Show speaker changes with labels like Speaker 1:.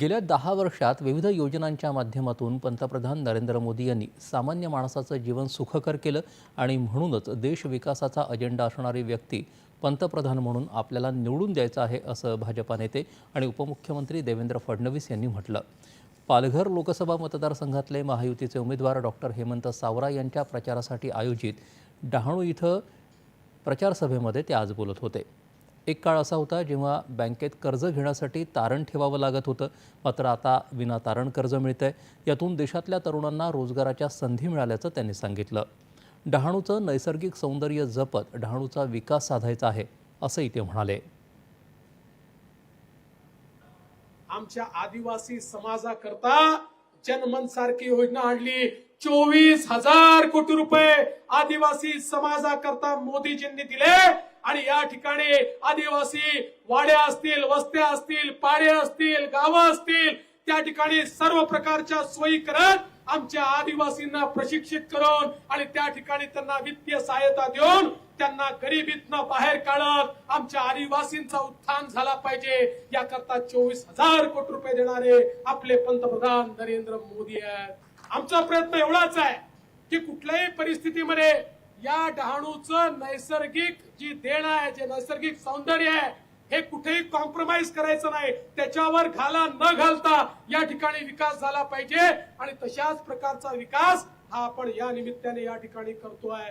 Speaker 1: गेल्या दहा वर्षात विविध योजनांच्या माध्यमातून पंतप्रधान नरेंद्र मोदी यांनी सामान्य माणसाचं जीवन सुखकर केलं आणि म्हणूनच देश विकासाचा अजेंडा असणारी व्यक्ती पंतप्रधान म्हणून आपल्याला निवडून द्यायचं आहे असं भाजपा नेते आणि उपमुख्यमंत्री देवेंद्र फडणवीस यांनी म्हटलं. पालघर लोकसभा मतदारसंघातले महायुतीचे उमेदवार डॉक्टर हेमंत सावरा यांच्या प्रचारासाठी आयोजित डहाणू इथं प्रचारसभेमध्ये ते आज बोलत होते. एक काळ असा होता जेव्हा बँकेत कर्ज घेण्यासाठी तारण ठेवावं लागत होतं. मात्र आता विना तारण कर्ज मिळतंय. यातून देशातल्या तरुणांना रोजगाराच्या संधी मिळाल्याचं त्यांनी सांगितलं. डहाणूचं नैसर्गिक सौंदर्य जपत डहाणूचा विकास साधायचा आहे असंही ते म्हणाले.
Speaker 2: आमच्या आदिवासी समाजाकरता जनमन सारखी योजना आणली. चोवीस हजार कोटी रुपये आदिवासी समाजाकरता मोदीजींनी दिले. आणि या ठिकाणी आदिवासी वाड्या असतील वस्त्या असतील पाडे असतील गावं असतील त्या ठिकाणी सर्व प्रकारच्या सोयी करत आमच्या आदिवासींना प्रशिक्षित करून आणि त्या ठिकाणी त्यांना वित्तीय सहायता देऊन त्यांना गरिबीतनं बाहेर काढत आमच्या आदिवासींचा उत्थान झाला पाहिजे. याकरता चोवीस हजार कोटी रुपये देणारे आपले पंतप्रधान नरेंद्र मोदी आहेत. आमचा प्रयत्न एवढाच आहे की कुठल्याही परिस्थितीमध्ये या डहाणूच नैसर्गिक जी देण आहे जे नैसर्गिक सौंदर्य आहे हे कुठेही कॉम्प्रोमाइज करायचं नाही. त्याच्यावर घाला न घालता या ठिकाणी विकास झाला पाहिजे. आणि तशाच प्रकारचा विकास हा आपण या निमित्ताने या ठिकाणी करतोय.